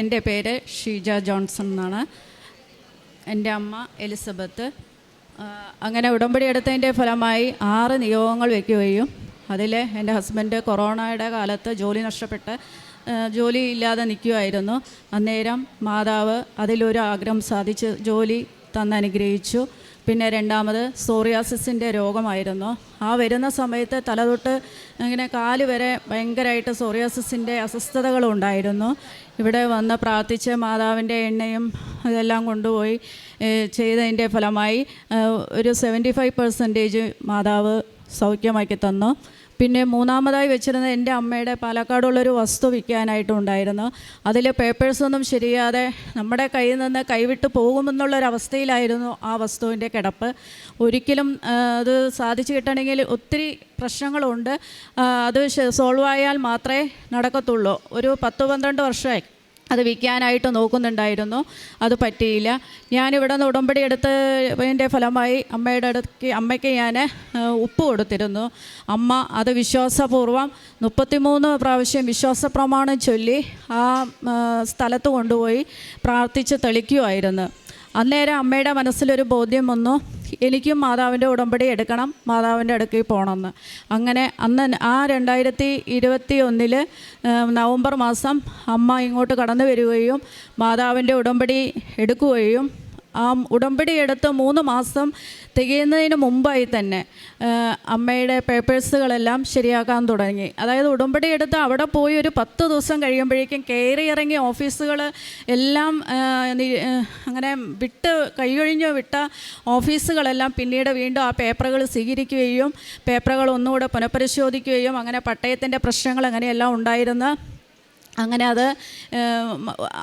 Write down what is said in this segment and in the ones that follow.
എന്റെ പേര് ഷീജ ജോൺസൺ എന്നാണ്. എന്റെ അമ്മ എലിസബത്ത്. അങ്ങനെ ഉടമ്പടി എടുത്തതിന്റെ ഫലമായി ആറ് നിയോഗങ്ങൾ വയ്ക്കുകയും അതിൽ എന്റെ ഹസ്ബൻഡ് കൊറോണയുടെ കാലത്ത് ജോലി നഷ്ടപ്പെട്ട് ജോലി ഇല്ലാതെ നിൽക്കുമായിരുന്നു അന്നേരം മാതാവ് അതിലൊരു ആഗ്രഹം സാധിച്ച് ജോലി തന്നനുഗ്രഹിച്ചു പിന്നെ രണ്ടാമത് സോറിയാസിസിന്റെ രോഗമായിരുന്നു. ആ വരുന്ന സമയത്ത് തലതൊട്ട് ഇങ്ങനെ കാൽ വരെ ഭയങ്കരമായിട്ട് സോറിയാസിസിന്റെ അസ്വസ്ഥതകളുണ്ടായിരുന്നു ഇവിടെ വന്ന് പ്രാർത്ഥിച്ച് മാതാവിന്റെ എണ്ണയും ഇതെല്ലാം കൊണ്ടുപോയി ചെയ്തതിന്റെ ഫലമായി ഒരു സെവന്റി ഫൈവ് പെർസെന്റേജ് മാതാവ് സൗഖ്യമാക്കി തന്നു. പിന്നെ മൂന്നാമതായി വെച്ചിരുന്നത് എന്റെ അമ്മയുടെ പാലക്കാടുള്ളൊരു വസ്തു വിൽക്കാനായിട്ടുണ്ടായിരുന്നു. അതിൽ പേപ്പേഴ്സൊന്നും ശരിയാതെ നമ്മുടെ കയ്യിൽ നിന്ന് കൈവിട്ട് പോകുമെന്നുള്ളൊരവസ്ഥയിലായിരുന്നു ആ വസ്തുവിന്റെ കിടപ്പ്. ഒരിക്കലും അത് സാധിച്ചു കിട്ടണമെങ്കിൽ ഒത്തിരി പ്രശ്നങ്ങളുണ്ട്. അത് സോൾവ് ആയാൽ മാത്രമേ നടക്കത്തുള്ളൂ. ഒരു പത്ത് പന്ത്രണ്ട് വർഷമായി. അത് വിൽക്കാനായിട്ട് നോക്കുന്നുണ്ടായിരുന്നു. അത് പറ്റിയില്ല. ഞാനിവിടെ നിന്ന് ഉടമ്പടി എടുത്ത് അതിന്റെ ഫലമായി അമ്മയുടെ അടുത്ത് അമ്മയ്ക്ക് ഞാൻ ഉപ്പ് കൊടുത്തിരുന്നു. അമ്മ അത് വിശ്വാസപൂർവം മുപ്പത്തിമൂന്ന് പ്രാവശ്യം വിശ്വാസ പ്രമാണം ചൊല്ലി ആ, സ്ഥലത്ത് കൊണ്ടുപോയി പ്രാർത്ഥിച്ച് തെളിക്കുമായിരുന്നു അന്നേരം അമ്മയുടെ മനസ്സിലൊരു ബോധ്യം വന്നു. എനിക്കും മാതാവിന്റെ ഉടമ്പടി എടുക്കണം മാതാവിന്റെ അടുക്കിൽ പോകണമെന്ന്. അങ്ങനെ അന്ന് ആ രണ്ടായിരത്തി ഇരുപത്തി ഒന്നിൽ നവംബർ മാസം അമ്മ ഇങ്ങോട്ട് കടന്നു വരികയും മാതാവിന്റെ ഉടമ്പടി എടുക്കുകയും ആ ഉടമ്പടി എടുത്ത് മൂന്ന് മാസം തികയുന്നതിന് മുമ്പായി തന്നെ അമ്മയുടെ പേപ്പേഴ്സുകളെല്ലാം ശരിയാക്കാൻ തുടങ്ങി. അതായത് ഉടമ്പടി എടുത്ത് അവിടെ പോയി ഒരു പത്ത് ദിവസം കഴിയുമ്പോഴേക്കും കയറി ഇറങ്ങി ഓഫീസുകൾ എല്ലാം അങ്ങനെ വിട്ട് കൈയൊഴിഞ്ഞ് വിട്ട ഓഫീസുകളെല്ലാം പിന്നീട് വീണ്ടും ആ പേപ്പറുകൾ സ്വീകരിക്കുകയും പേപ്പറുകൾ ഒന്നുകൂടെ പുനഃപരിശോധിക്കുകയും അങ്ങനെ പട്ടയത്തിന്റെ പ്രശ്നങ്ങൾ അങ്ങനെയെല്ലാം ഉണ്ടായിരുന്ന അങ്ങനെ അത്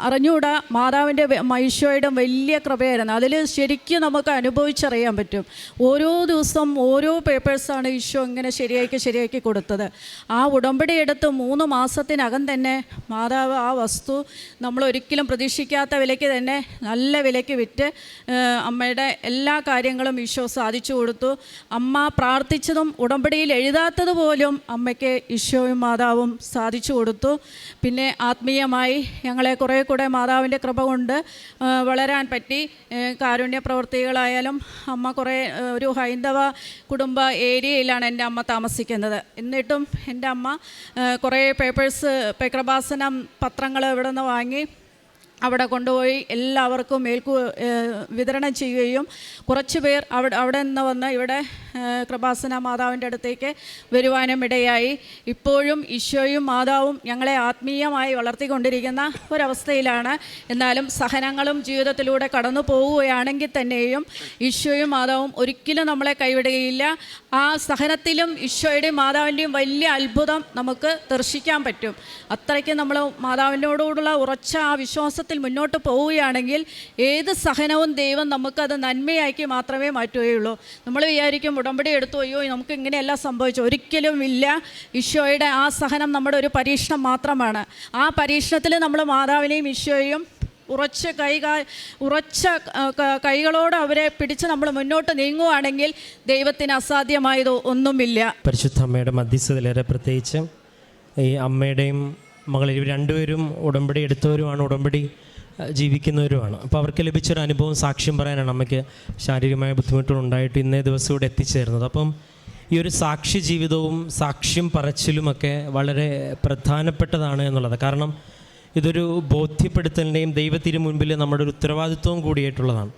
അറിഞ്ഞുകൂടാ മാതാവിന്റെ മൈശോയുടെ വലിയ കൃപയായിരുന്നു. അതിൽ ശരിക്കും നമുക്ക് അനുഭവിച്ചറിയാൻ പറ്റും. ഓരോ ദിവസം ഓരോ പേപ്പേഴ്സാണ് ഈശോ ഇങ്ങനെ ശരിയാക്കി ശരിയാക്കി കൊടുത്തത്. ആ ഉടമ്പടി എടുത്ത് മൂന്ന് മാസത്തിനകം തന്നെ മാതാവ് ആ വസ്തു നമ്മൾ ഒരിക്കലും പ്രതീക്ഷിക്കാത്ത വിലയ്ക്ക് തന്നെ നല്ല വിലയ്ക്ക് വിറ്റ് അമ്മയുടെ എല്ലാ കാര്യങ്ങളും ഈശോ സാധിച്ചു കൊടുത്തു. അമ്മ പ്രാർത്ഥിച്ചതും ഉടമ്പടിയിൽ എഴുതാത്തത് പോലും അമ്മയ്ക്ക് ഈശോയും മാതാവും സാധിച്ചു കൊടുത്തു. പിന്നെ ആത്മീയമായി ഞങ്ങളെ കുറേ കൂടെ മാതാവിന്റെ കൃപ കൊണ്ട് വളരാൻ പറ്റി. കാരുണ്യ പ്രവർത്തികളായാലും അമ്മ കുറേ ഒരു ഹൈന്ദവ കുടുംബ ഏരിയയിലാണ് എന്റെ അമ്മ താമസിക്കുന്നത്. എന്നിട്ടും എന്റെ അമ്മ കുറേ പേപ്പേഴ്സ് കൃപാസനം പത്രങ്ങൾ ഇവിടെ നിന്ന് വാങ്ങി. അവിടെ കൊണ്ടുപോയി എല്ലാവർക്കും മേൽക്കു വിതരണം ചെയ്യുകയും കുറച്ച് പേർ അവിടെ അവിടെ നിന്ന് വന്ന് ഇവിടെ കൃപാസന മാതാവിന്റെ അടുത്തേക്ക് വരുവാനും ഇടയായി. ഇപ്പോഴും ഈശോയും മാതാവും ഞങ്ങളെ ആത്മീയമായി വളർത്തിക്കൊണ്ടിരിക്കുന്ന ഒരവസ്ഥയിലാണ്. എന്നാലും സഹനങ്ങളും ജീവിതത്തിലൂടെ കടന്നു പോവുകയാണെങ്കിൽ തന്നെയും ഈശോയും മാതാവും ഒരിക്കലും നമ്മളെ കൈവിടുകയില്ല. ആ സഹനത്തിലും ഈശോയുടെയും മാതാവിന്റെയും വലിയ അത്ഭുതം നമുക്ക് ദർശിക്കാൻ പറ്റും. അത്രയ്ക്ക് നമ്മൾ മാതാവിനോടുകൂടുള്ള ഉറച്ച ആ വിശ്വാസത്തിൽ മുന്നോട്ട് പോവുകയാണെങ്കിൽ ഏത് സഹനവും ദൈവം നമുക്കത് നന്മയാക്കി മാത്രമേ മാറ്റുകയുള്ളൂ. നമ്മൾ വിചാരിക്കും ഉടമ്പടി എടുത്തു അയ്യോ നമുക്ക് ഇങ്ങനെയല്ല സംഭവിച്ചു. ഒരിക്കലും ഇല്ല. ഈശോയുടെ ആ സഹനം നമ്മുടെ ഒരു പരീക്ഷണം മാത്രമാണ്. ആ പരീക്ഷണത്തിൽ നമ്മൾ മാതാവിനെയും ഈശോയും ഉറച്ച കൈ ഉറച്ച കൈകളോട് അവരെ പിടിച്ച് നമ്മൾ മുന്നോട്ട് നീങ്ങുവാണെങ്കിൽ ദൈവത്തിന് അസാധ്യമായത് ഒന്നുമില്ല. പരിശുദ്ധ അമ്മയുടെ മധ്യസ്ഥതയിലേറെ പ്രത്യേകിച്ച് ഈ അമ്മയുടെയും മകൾ ഇവർ രണ്ടുപേരും ഉടമ്പടി എടുത്തവരുമാണ് ഉടമ്പടി ജീവിക്കുന്നവരുമാണ്. അപ്പോൾ അവർക്ക് ലഭിച്ചൊരു അനുഭവം സാക്ഷ്യം പറയാനാണ് അമ്മയ്ക്ക് ശാരീരികമായ ബുദ്ധിമുട്ടുകൾ ഉണ്ടായിട്ട് ഇന്നേ ദിവസം ഇവിടെ എത്തിച്ചേർന്നത്. അപ്പം ഈ ഒരു സാക്ഷി ജീവിതവും സാക്ഷ്യം പറച്ചിലുമൊക്കെ വളരെ പ്രധാനപ്പെട്ടതാണ് എന്നുള്ളത്. കാരണം ഇതൊരു ബോധ്യപ്പെടുത്തലിന്റെയും ദൈവത്തിന് മുൻപിൽ നമ്മുടെ ഒരു ഉത്തരവാദിത്വവും കൂടിയായിട്ടുള്ളതാണ്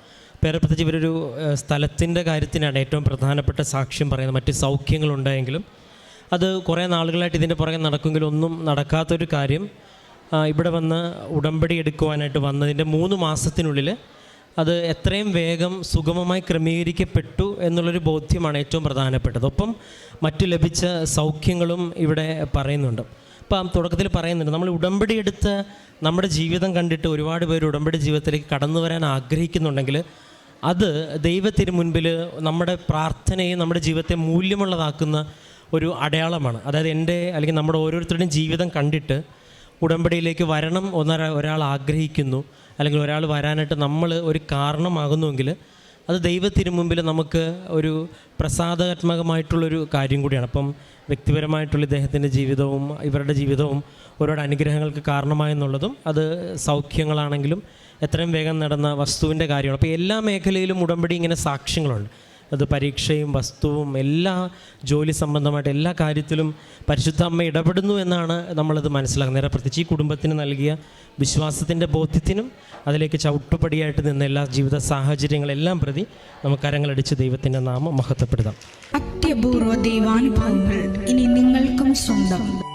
പേരെ പ്രത്യേകിച്ച് ഇവരൊരു സ്ഥലത്തിന്റെ കാര്യത്തിനാണ് ഏറ്റവും പ്രധാനപ്പെട്ട സാക്ഷ്യം പറയുന്നത്. മറ്റ് സൗഖ്യങ്ങളുണ്ടായെങ്കിലും അത് കുറേ നാളുകളായിട്ട് ഇതിന്റെ പുറകെ നടക്കുമെങ്കിലും ഒന്നും നടക്കാത്തൊരു കാര്യം ഇവിടെ വന്ന് ഉടമ്പടി എടുക്കുവാനായിട്ട് വന്നതിന്റെ മൂന്ന് മാസത്തിനുള്ളിൽ അത് എത്രയും വേഗം സുഗമമായി ക്രമീകരിക്കപ്പെട്ടു എന്നുള്ളൊരു ബോധ്യമാണ് ഏറ്റവും പ്രധാനപ്പെട്ടത്. ഒപ്പം മറ്റു ലഭിച്ച സൗഖ്യങ്ങളും ഇവിടെ പറയുന്നുണ്ട്. അപ്പം തുടക്കത്തിൽ പറയുന്നുണ്ട് നമ്മൾ ഉടമ്പടി എടുത്ത് നമ്മുടെ ജീവിതം കണ്ടിട്ട് ഒരുപാട് പേര് ഉടമ്പടി ജീവിതത്തിലേക്ക് കടന്നു വരാൻ ആഗ്രഹിക്കുന്നുണ്ടെങ്കിൽ അത് ദൈവത്തിന് മുൻപിൽ നമ്മുടെ പ്രാർത്ഥനയെ നമ്മുടെ ജീവിതത്തെ മൂല്യമുള്ളതാക്കുന്ന ഒരു അടയാളമാണ്. അതായത് എന്റെ അല്ലെങ്കിൽ നമ്മുടെ ഓരോരുത്തരുടെയും ജീവിതം കണ്ടിട്ട് ഉടമ്പടിയിലേക്ക് വരണം ഒന്നൊരാ ഒരാൾ ആഗ്രഹിക്കുന്നു. അല്ലെങ്കിൽ ഒരാൾ വരാനായിട്ട് നമ്മൾ ഒരു കാരണമാകുന്നുവെങ്കിൽ അത് ദൈവത്തിന് മുമ്പിൽ നമുക്ക് ഒരു പ്രസാദാത്മകമായിട്ടുള്ളൊരു കാര്യം കൂടിയാണ്. അപ്പം വ്യക്തിപരമായിട്ടുള്ള ഇദ്ദേഹത്തിന്റെ ജീവിതവും ഇവരുടെ ജീവിതവും ഒരുപാട് അനുഗ്രഹങ്ങൾക്ക് കാരണമായെന്നുള്ളതും അത് സൗഖ്യങ്ങളാണെങ്കിലും എത്രയും വേഗം നടന്ന വസ്തുവിന്റെ കാര്യമാണ്. അപ്പോൾ എല്ലാ മേഖലയിലും ഉടമ്പടി ഇങ്ങനെ സാക്ഷ്യങ്ങളുണ്ട്. അത് പരീക്ഷയും വസ്തുവും എല്ലാ ജോലി സംബന്ധമായിട്ട് എല്ലാ കാര്യത്തിലും പരിശുദ്ധ അമ്മ ഇടപെടുന്നു എന്നാണ് നമ്മളത് മനസ്സിലാക്കുന്നത്. പ്രത്യേകിച്ച് ഈ കുടുംബത്തിന് നൽകിയ വിശ്വാസത്തിന്റെ ബോധ്യത്തിനും അതിലേക്ക് ചവിട്ടുപടിയായിട്ട് നിന്ന എല്ലാ ജീവിത സാഹചര്യങ്ങളെല്ലാം പ്രതി നമുക്ക് കരങ്ങളടിച്ച് ദൈവത്തിന്റെ നാമം മഹത്വപ്പെടുത്താം. അത്യപൂർവ ദൈവാനുഭവങ്ങൾ ഇനി നിങ്ങൾക്കും സ്വന്തം.